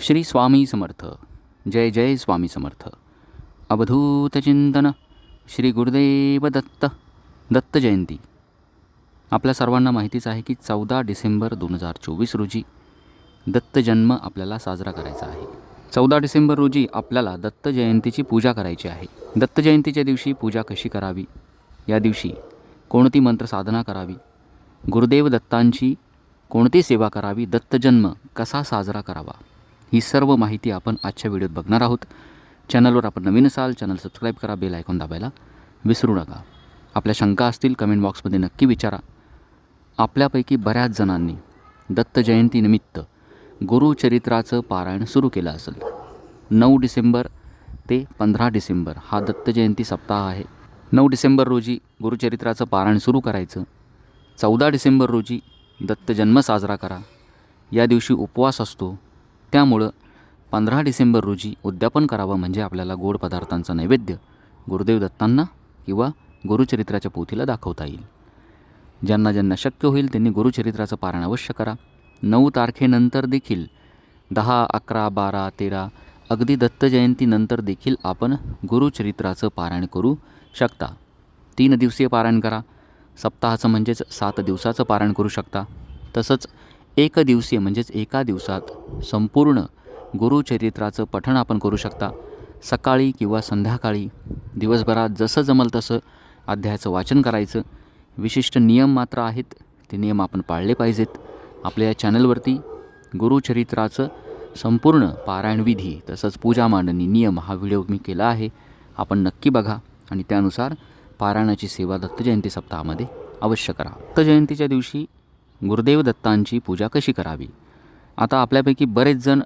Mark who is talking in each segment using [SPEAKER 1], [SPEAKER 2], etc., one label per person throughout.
[SPEAKER 1] श्री स्वामी समर्थ. जय जय स्वामी समर्थ. अवधूत चिंतन. श्री गुरुदेव दत्त. दत्त जयंती. आपल्या सर्वांना माहितीच आहे की चौदा डिसेंबर दोन हजार चोवीस रोजी दत्त जन्म आपल्याला साजरा करायचा आहे. चौदा डिसेंबर रोजी आपल्याला दत्त जयंतीची पूजा करायची आहे. दत्त जयंतीच्या दिवशी पूजा कशी करावी? या दिवशी कोणती मंत्र साधना करावी? गुरुदेव दत्तांची कोणती सेवा करावी? दत्तजन्म कसा साजरा करावा? ही सर्व माहिती आपण आजच्या व्हिडिओत बघणार आहोत. चॅनलवर आपण नवीन असाल चॅनल सबस्क्राईब करा बेल ऐकून दाबायला विसरू नका. आपल्या शंका असतील कमेंट बॉक्समध्ये नक्की विचारा. आपल्यापैकी बऱ्याच जणांनी दत्त जयंतीनिमित्त गुरुचरित्राचं पारायण सुरू केलं असेल. नऊ डिसेंबर ते पंधरा डिसेंबर हा दत्त जयंती सप्ताह आहे. नऊ डिसेंबर रोजी गुरुचरित्राचं पारायण सुरू करायचं. चौदा डिसेंबर रोजी दत्त जन्म साजरा करा. या दिवशी उपवास असतो. त्यामुळं पंधरा डिसेंबर रोजी उद्यापन करावं म्हणजे आपल्याला गोड पदार्थांचा नैवेद्य गुरुदेव दत्तांना किंवा गुरुचरित्राच्या पोथीला दाखवता येईल. ज्यांना ज्यांना शक्य होईल त्यांनी गुरुचरित्राचं पारण अवश्य करा. नऊ तारखेनंतर देखील दहा अकरा बारा तेरा अगदी दत्त जयंतीनंतर देखील आपण गुरुचरित्राचं पारायण करू शकता. तीन दिवसीय पारायण करा. सप्ताहाचं म्हणजेच सात दिवसाचं पारायण करू शकता. तसंच एक दिवसीय म्हणजेच एका दिवसात संपूर्ण गुरुचरित्राचं पठण आपण करू शकता. सकाळी किंवा संध्याकाळी दिवसभरात जसं जमल तसं अध्यायाचं वाचन करायचं. विशिष्ट नियम मात्र आहेत ते नियम आपण पाळले पाहिजेत. आपल्या या चॅनलवरती गुरुचरित्राचं संपूर्ण पारायणविधी तसंच पूजा मांडणी नियम हा व्हिडिओ मी केला आहे. आपण नक्की बघा आणि त्यानुसार पारायणाची सेवा दत्तजयंती सप्ताहामध्ये अवश्य करा. दत्तजयंतीच्या दिवशी गुरुदेव दत्तांची पूजा कशी करावी? आता आपल्यापैकी बरेच जण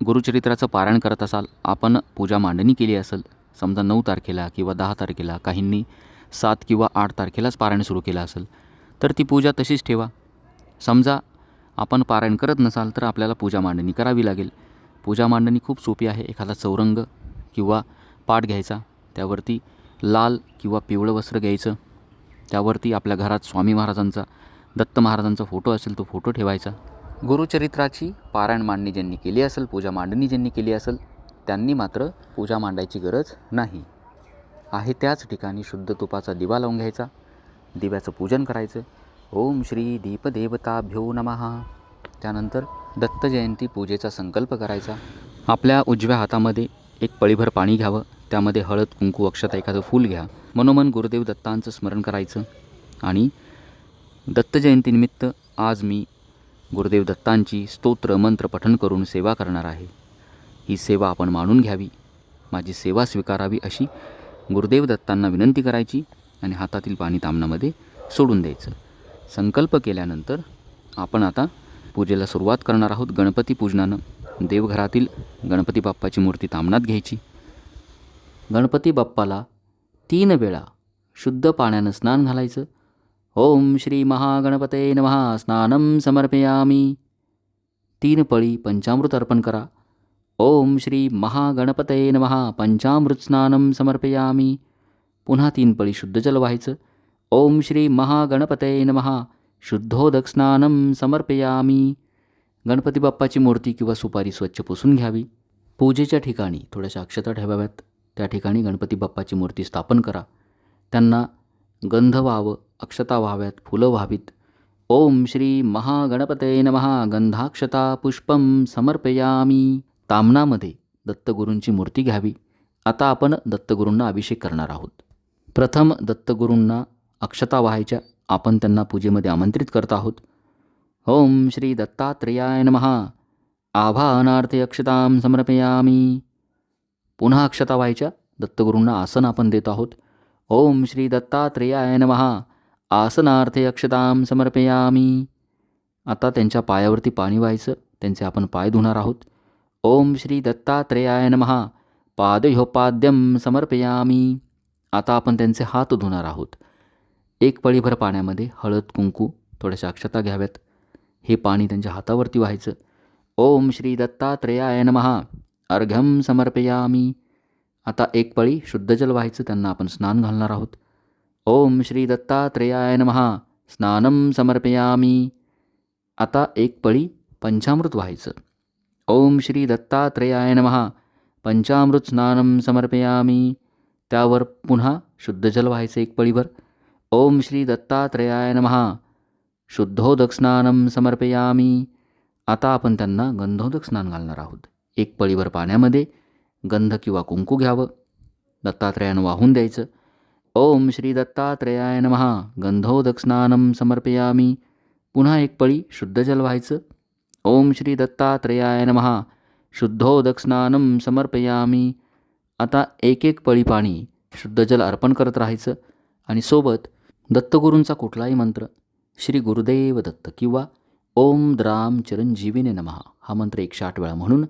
[SPEAKER 1] गुरुचरित्राचं पारायण करत असाल. आपण पूजा मांडणी केली असेल समजा नऊ तारखेला किंवा दहा तारखेला काहींनी सात किंवा आठ तारखेलाच पारायण सुरू केलं असेल तर ती पूजा तशीच ठेवा. समजा आपण पारायण करत नसाल तर आपल्याला पूजा मांडणी करावी लागेल. पूजा मांडणी खूप सोपी आहे. एखादा चौरंग किंवा पाट घ्यायचा त्यावरती लाल किंवा पिवळं वस्त्र घ्यायचं त्यावरती आपल्या घरात स्वामी महाराजांचा दत्त महाराजांचा फोटो असेल तो फोटो ठेवायचा. गुरुचरित्राची पारायण मांडणी ज्यांनी केली असेल पूजा मांडणी ज्यांनी केली असेल त्यांनी मात्र पूजा मांडायची गरज नाही. आहे त्याच ठिकाणी शुद्ध तुपाचा दिवा लावून घ्यायचा. दिव्याचं पूजन करायचं. ओम श्री दीपदेवताभ्यो नमहा त्यानंतर दत्त जयंती पूजेचा संकल्प करायचा. आपल्या उजव्या हातामध्ये एक पळीभर पाणी घ्यावं. त्यामध्ये हळद कुंकू अक्षता एखादं फूल घ्या. मनोमन गुरुदेव दत्तांचं स्मरण करायचं. आणि दत्त जयंतीनिमित्त आज मी गुरुदेव दत्तांची स्तोत्र मंत्र पठण करून सेवा करणार आहे. ही सेवा आपण मानून घ्यावी माझी सेवा स्वीकारावी अशी गुरुदेव दत्तांना विनंती करायची आणि हातातील पाणी तामणामध्ये सोडून द्यायचं. संकल्प केल्यानंतर आपण आता पूजेला सुरुवात करणार आहोत गणपती पूजनानं. देवघरातील गणपती बाप्पाची मूर्ती तामणात घ्यायची. गणपती बाप्पाला तीन वेळा शुद्ध पाण्यानं स्नान घालायचं. ओम श्री महागणपते नमः. स्नानं समर्पयामी. तीन पळी पंचामृत अर्पण करा. ओम श्री महागणपते नमः. पंचामृत स्नानं समर्पयामी. पुन्हा तीन पळी शुद्ध जल व्हायचं. ओम श्री महागणपते नमः. शुद्धोदक स्नानं समर्पयामी. गणपती बाप्पाची मूर्ती किंवा सुपारी स्वच्छ पुसून घ्यावी. पूजेच्या ठिकाणी थोड्याशा अक्षता ठेवाव्यात. त्या ठिकाणी गणपती बाप्पाची मूर्ती स्थापन करा. त्यांना गंध व्हावं अक्षता व्हाव्यात फुलं व्हावीत. ओम श्री महागणपते नमः. गंधाक्षता पुष्पम समर्पयामी. तामणामध्ये दत्तगुरूंची मूर्ती घ्यावी. आता आपण दत्तगुरूंना अभिषेक करणार आहोत. प्रथम दत्तगुरूंना अक्षता व्हायच्या आपण त्यांना पूजेमध्ये आमंत्रित करत आहोत. ओम श्री दत्तात्रेयाय नमः. आभानार्थे अक्षतां समर्पयामी. पुन्हा अक्षता व्हायच्या दत्तगुरूंना आसन आपण देत आहोत. ओम श्री दत्तात्रेयाय नमः. आसनार्थे अक्षतां समर्पयामी. आता त्यांच्या पायावरती पाणी व्हायचं त्यांचे आपण पाय धुणार आहोत. ओम श्री दत्तात्रेयाय महा पादयोपाद्यम समर्पयामी. आता आपण त्यांचे हात धुणार आहोत. एक पळीभर पाण्यामध्ये हळद कुंकू थोड्याशा अक्षता घ्याव्यात. हे पाणी त्यांच्या हातावरती व्हायचं. ओम श्री दत्तात्रेयाय महा अर्घ्यम समर्पयामी. आता एक पळी शुद्ध जल व्हायचं त्यांना आपण स्नान घालणार आहोत. ओम श्री दत्तात्रेयाय नमहा स्नानं समर्पयामी. आता एक पळी पंचामृत व्हायचं. ओम श्री दत्तात्रेयाय नमहा पंचामृत स्नानम समर्पयामी. त्यावर पुन्हा शुद्ध जल व्हायचं एक पळीभर. ओम श्री दत्तात्रेयाय नमहा शुद्धोदक स्नानं समर्पयामी. आता आपण त्यांना गंधोदक स्नान घालणार आहोत. एक पळीभर पाण्यामध्ये गंध किंवा कुंकू घ्यावं. दत्तात्रेयानं वाहून द्यायचं. ओम श्री दत्तात्रेयाय नमहा गंधोदक स्नानं समर्पयामी. पुन्हा एक पळी शुद्ध जल व्हायचं. ओम श्री दत्तात्रेयाय नमहा शुद्धोदक स्नानं समर्पयामी. आता एक एक पळी पाणी शुद्ध जल अर्पण करत राहायचं. आणि सोबत दत्तगुरूंचा कुठलाही मंत्र श्री गुरुदेव दत्त किंवा ओम द्राम चिरंजीवीने नमहा हा मंत्र एकशे आठ वेळा म्हणून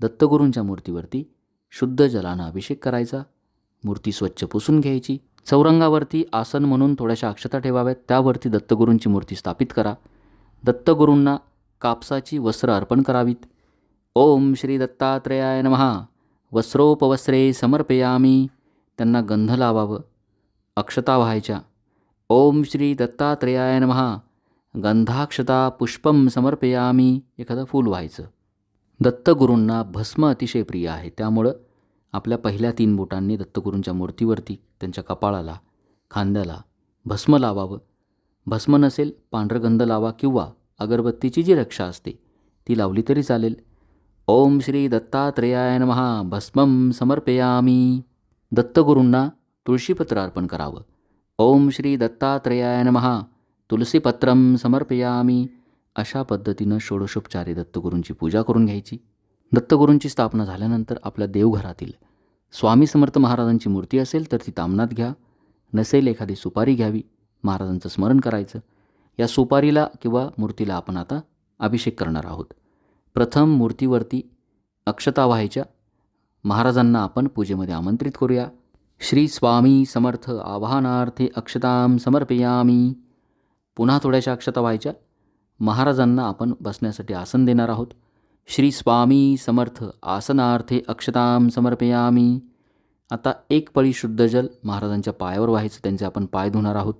[SPEAKER 1] दत्तगुरूंच्या मूर्तीवरती शुद्ध जलानं अभिषेक करायचा. मूर्ती स्वच्छ पुसून घ्यायची. चौरंगावरती आसन म्हणून थोड्याशा अक्षता ठेवाव्यात त्यावरती दत्तगुरूंची मूर्ती स्थापित करा. दत्तगुरूंना कापसाची वस्त्र अर्पण करावीत. ओम श्री दत्तात्रेयाय नमहा वस्त्रोपवस्त्रे समर्पयामी. त्यांना गंध लावावं. अक्षता व्हायच्या. ओम श्री दत्तात्रेयाय नमहा गंधाक्षता पुष्पम समर्पयामी. एखादं फूल व्हायचं. दत्तगुरूंना भस्म अतिशय प्रिय आहे. त्यामुळं आपल्या पहिल्या तीन बोटांनी दत्तगुरूंच्या मूर्तीवरती त्यांच्या कपाळाला खांद्याला भस्म लावावं. भस्म नसेल पांढरगंध लावा किंवा अगरबत्तीची जी रक्षा असते ती लावली तरी चालेल. ओम श्री दत्तात्रेयाय महा भस्मं समर्पयामी. दत्तगुरूंना तुळशीपत्र अर्पण करावं. ओम श्री दत्तात्रेयाय महा तुलसीपत्रम समर्पयामी. अशा पद्धतीनं षोडशोपचारे दत्तगुरूंची पूजा करून घ्यायची. दत्तगुरूंची स्थापना झाल्यानंतर आपल्या देवघरातील स्वामी समर्थ महाराजांची मूर्ती असेल तर ती तामनात घ्या. नसेल एखादी सुपारी घ्यावी. महाराजांचं स्मरण करायचं. या सुपारीला किंवा मूर्तीला आपण आता अभिषेक करणार आहोत. प्रथम मूर्तीवरती अक्षता व्हायच्या. महाराजांना आपण पूजेमध्ये आमंत्रित करूया. श्री स्वामी समर्थ आवाहनार्थे अक्षतां समर्पयामी. पुन्हा थोड्याशा अक्षता व्हायच्या. महाराजांना आपण बसण्यासाठी आसन देणार आहोत. श्री स्वामी समर्थ आसनार्थे अक्षतां समर्पयामी. आता एक पळी शुद्ध जल महाराजांच्या पायावर व्हायचं त्यांचे आपण पाय धुणार आहोत.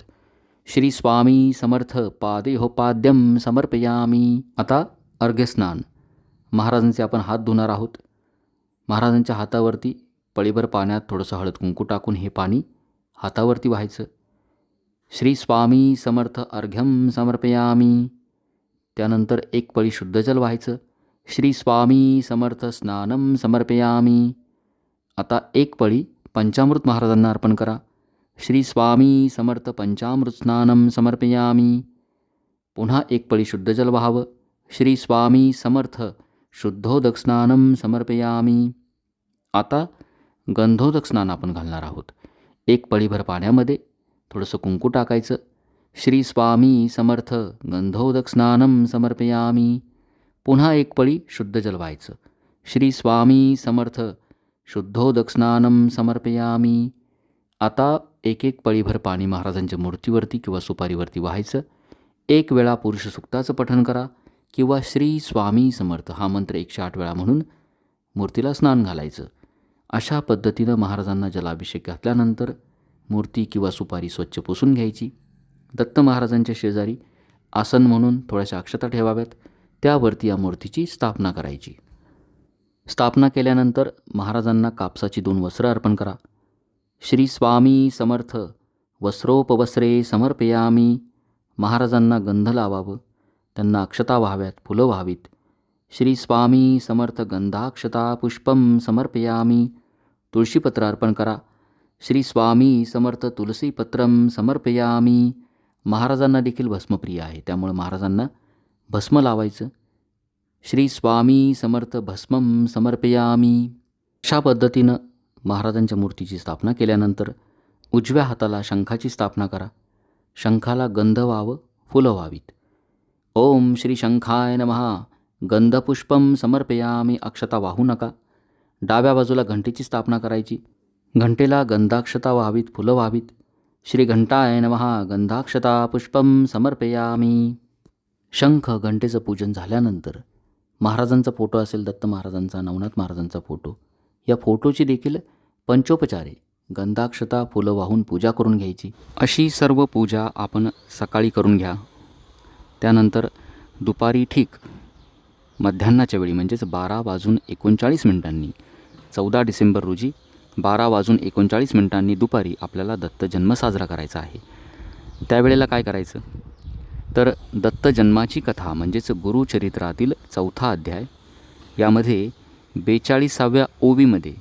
[SPEAKER 1] श्री स्वामी समर्थ पादेहो पाद्यम समर्पयामी. आता अर्घ्यस्नान. महाराजांचे आपण हात धुणार आहोत. महाराजांच्या हातावरती पळीभर पाण्यात थोडंसं हळद कुंकू टाकून हे पाणी हातावरती व्हायचं. श्री स्वामी समर्थ अर्घ्यम समर्पयामी. त्यानंतर एक पळी शुद्ध जल व्हायचं. श्री स्वामी समर्थ स्नानम समर्पयामी. आता एक पळी पंचामृत महाराजांना अर्पण करा. श्री स्वामी समर्थ पंचामृत स्नानम समर्पयामी. पुन्हा एक पळी शुद्ध जल व्हावं. श्री स्वामी समर्थ शुद्धोदक स्नानम समर्पयामी. आता गंधोदक स्नान आपण घालणार आहोत. एक पळीभर पाण्यामध्ये थोडंसं कुंकू टाकायचं. श्री स्वामी समर्थ गंधोदक स्नानम समर्पयामी. पुन्हा एक पळी शुद्ध जल व्हायचं श्री स्वामी समर्थ शुद्धोदक स्नानम समर्पयामी. आता एक एक पळीभर पाणी महाराजांच्या मूर्तीवरती किंवा सुपारीवरती व्हायचं. एक वेळा पुरुष सुक्ताचं पठण करा किंवा श्री स्वामी समर्थ हा मंत्र एकशे आठ वेळा म्हणून मूर्तीला स्नान घालायचं. अशा पद्धतीनं महाराजांना जलाभिषेक घातल्यानंतर मूर्ती किंवा सुपारी स्वच्छ पुसून घ्यायची. दत्त महाराजांच्या शेजारी आसन म्हणून थोड्याशा अक्षता ठेवाव्यात. त्यावरती या मूर्तीची स्थापना करायची. स्थापना केल्यानंतर महाराजांना कापसाची दोन वस्त्र अर्पण करा. श्री स्वामी समर्थ वस्त्रोपवस्त्रे समर्पयामी. महाराजांना गंध लावावं त्यांना अक्षता व्हाव्यात फुलं व्हावीत. श्री स्वामी समर्थ गंधाक्षता पुष्पम समर्पयामी. तुळशीपत्र अर्पण करा. श्री स्वामी समर्थ तुलसीपत्रम समर्पयामी. महाराजांना देखील भस्मप्रिय आहे त्यामुळे महाराजांना भस्म लावायचं. श्री स्वामी समर्थ भस्मम समर्पयामी. अशा पद्धतीनं महाराजांच्या मूर्तीची स्थापना केल्यानंतर उजव्या हाताला शंखाची स्थापना करा. शंखाला गंध व्हावं फुलं व्हावीत ओम श्री शंखाय नमहा. गंधपुष्पम समर्पयामी अक्षता वाहू नका. डाव्या बाजूला घंटेची स्थापना करायची. घंटेला गंधाक्षता व्हावीत फुलं व्हावीत श्री घंटाय नमहा. गंधाक्षता पुष्पम समर्पयामी. शंख घंटेचं पूजन झाल्यानंतर महाराजांचा फोटो असेल दत्त महाराजांचा नवनाथ महाराजांचा फोटो या फोटोची देखील पंचोपचारे गंधाक्षता फुलं वाहून पूजा करून घ्यायची. अशी सर्व पूजा आपण सकाळी करून घ्या. त्यानंतर दुपारी ठीक मध्यान्नाच्या वेळी म्हणजेच बारा वाजून एकोणचाळीस मिनिटांनी चौदा डिसेंबर रोजी बारा वाजून एकोणचाळीस मिनिटांनी दुपारी आपल्याला दत्त जन्म साजरा करायचा आहे. त्यावेळेला काय करायचं? तर दत्त जन्माची कथा म्हणजेच गुरुचरित्रातील चौथा अध्याय. यामध्ये बेचाळीसाव्या ओवीमध्ये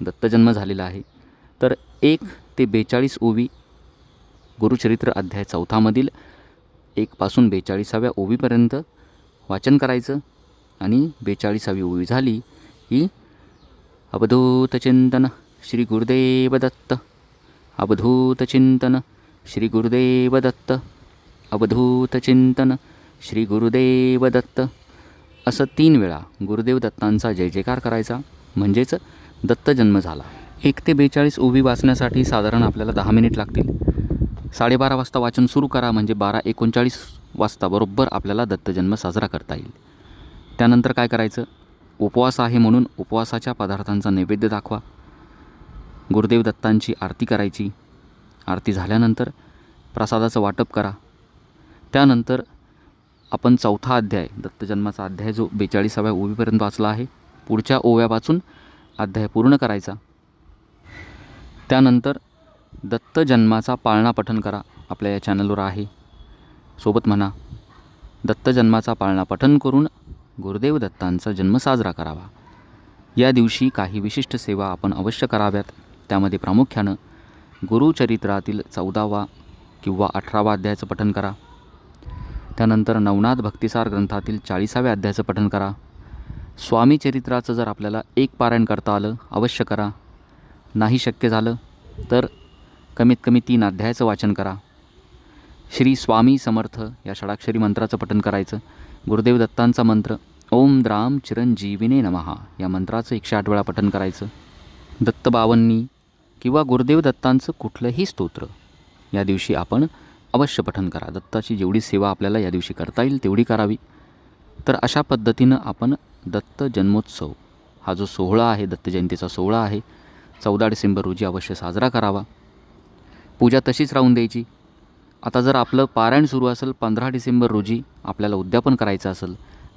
[SPEAKER 1] दत्तजन्म झालेला आहे. तर एक ते बेचाळीस ओवी गुरुचरित्र अध्याय चौथामधील एकपासून बेचाळीसाव्या ओवीपर्यंत वाचन करायचं आणि बेचाळीसावी ओवी झाली की अवधूतचिंतन श्री गुरुदेव दत्त. अवधूतचिंतन श्री गुरुदेव दत्त. अवधूतचिंतन श्री गुरुदेव दत्त असं तीन वेळा गुरुदेव दत्तांचा जय जयकार करायचा. म्हणजेच दत्त जन्म झाला. एक ते बेचाळीस उभी वाचण्यासाठी साधारण आपल्याला दहा मिनिट लागतील. साडेबारा वाजता वाचन सुरू करा म्हणजे बारा एकोणचाळीस वाजता बरोबर आपल्याला दत्तजन्म साजरा करता येईल. त्यानंतर काय करायचं? उपवास आहे म्हणून उपवासाच्या पदार्थांचा नैवेद्य दाखवा. गुरुदेव दत्तांची आरती करायची. आरती झाल्यानंतर प्रसादाचं वाटप करा. त्यानंतर आपण चौथा अध्याय दत्तजन्माचा अध्याय जो बेचाळीसाव्या ओवीपर्यंत वाचला आहे पुढच्या ओव्या वाचून अध्याय पूर्ण करायचा. त्यानंतर दत्त जन्माचा पाळणा पठन करा आपल्या या चॅनलवर आहे. सोबत म्हणा दत्त जन्माचा पाळणा पठन करून गुरुदेव दत्तांचा जन्म साजरा करावा. या दिवशी काही विशिष्ट सेवा आपण अवश्य कराव्यात. त्यामध्ये प्रामुख्यानं गुरुचरित्रातील चौदावा किंवा अठरावा अध्यायाचं पठन करा. त्यानंतर नवनाथ भक्तिसार ग्रंथातील चाळीसाव्या अध्यायाचं पठन करा. स्वामी चरित्राचं जर आपल्याला एक पारायण करता आलं अवश्य करा. नाही शक्य झालं तर कमीत कमी तीन अध्यायाचं वाचन करा. श्री स्वामी समर्थ या षडाक्षरी मंत्राचं पठन करायचं. गुरुदेव दत्तांचा मंत्र ओम द्राम चिरंजीविने नमहा या मंत्राचं एकशे आठ वेळा पठन करायचं. दत्तबावन्नी किंवा गुरुदेव दत्तांचं कुठलंही स्तोत्र. या दिवशी आपण अवश्य पठन करा. दत्ताची जेवढी सेवा आपल्याला या दिवशी करता येईल तेवढी करावी. तर अशा पद्धतीनं आपण दत्त जन्मोत्सव हा जो सोहळा आहे दत्त जयंतीचा सोहळा आहे चौदा डिसेंबर रोजी अवश्य साजरा करावा. पूजा तशीच राहून द्यायची. आता जर आपलं पारायण सुरू असेल पंधरा डिसेंबर रोजी आपल्याला उद्यापन करायचं असेल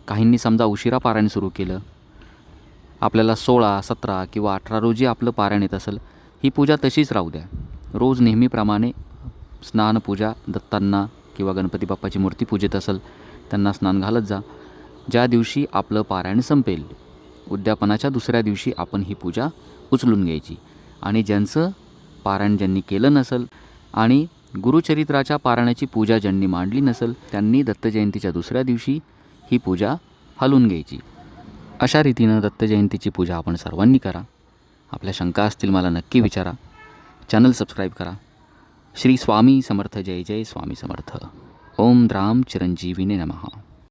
[SPEAKER 1] काहींनी समजा उशिरा पारायण सुरू केलं आपल्याला सोळा सतरा किंवा अठरा रोजी आपलं पारायण येत असेल ही पूजा तशीच राहू द्या. रोज नेहमीप्रमाणे स्नानपूजा दत्तांना किंवा गणपती बाप्पाची मूर्ती पूजेत असेल त्यांना स्नान घालत जा. ज्या दिवशी आपलं पारायण संपेल उद्यापनाच्या दुसऱ्या दिवशी आपण ही पूजा उचलून घ्यायची. आणि ज्यांचं पारायण ज्यांनी केलं नसेल आणि गुरुचरित्राच्या पारायणाची पूजा ज्यांनी मांडली नसेल त्यांनी दत्तजयंतीच्या दुसऱ्या दिवशी ही पूजा हलवून घ्यायची. अशा रीतीनं दत्तजयंतीची पूजा आपण सर्वांनी करा. आपल्या शंका असतील मला नक्की विचारा. चॅनल सबस्क्राईब करा. श्री स्वामी समर्थ जय जय स्वामी समर्थ. ओम द्राम चिरंजीविने नमः.